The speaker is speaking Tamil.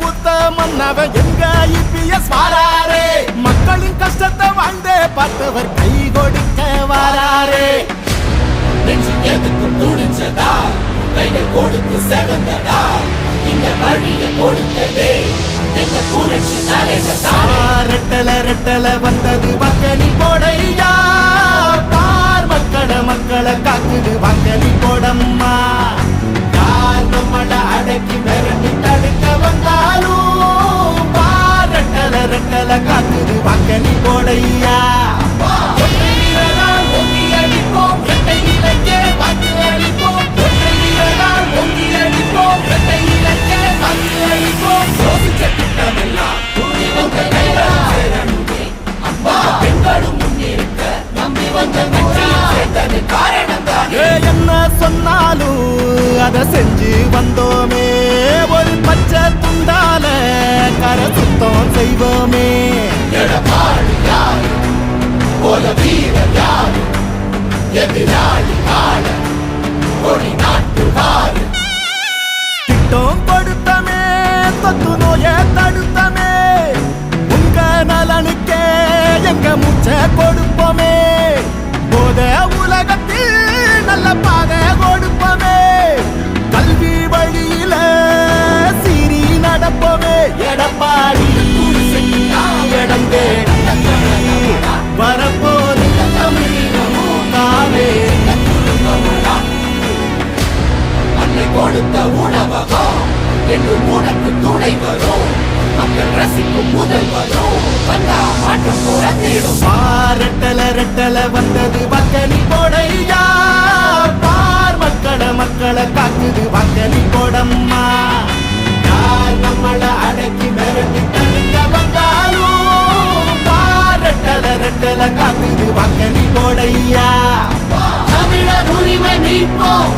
புத்த மன்னவ எங்க இபிஎஸ் வாராரே? மக்களின் கஷ்டத்தை வாழ்ந்தே பார்த்தவர் கை கொடுக்க வாராரே. நெஞ்சு எதுக்கு துணிச்சதா கைகள் கொடுத்து செவந்ததா இந்த வழியை கொடுத்ததே. எங்க புரட்சி தலைவதா ரெட்டல ரெட்டல வந்தது மக்களி போடையா பார் மக்கள மக்களை காக்குது மக்களி போடம்மா சேர்ந்தது காரணம் ஏ என்ன சொன்னாலும் அத செஞ்சு வந்தோமே. ஒரு பச்சை துண்டால கரை சுத்தம் செய்வோமே. எடப்பாடி யாரு? போல வீரர் யாரு? எதிராளி ஆள? கொடி நாட்டு வாரு? திட்டம் கொடுத்தமே தொத்து நோய தடுத்தமே. உங்க நலனுக்கே எங்க மூச்சை கொடுப்போமே. போத கொடுத்த உணவகம். என்று உனக்கு துணை வரும். மக்கள் ரசிக்கும் முதல் வரும். வந்தா மாற்றம் புறத்திடும். பாரட்டல ரெட்டல வந்தது வக்கலி போடையா பார் மக்கள மக்களை காக்குது வக்கலி போடம்மா யார் நம்மள அடக்கி மிரட்டி தடுக்க வந்தாலும் பாரட்டல ரெட்டல காக்குது வக்கலி போடையா தமிழர் உரிமை மீட்போம்.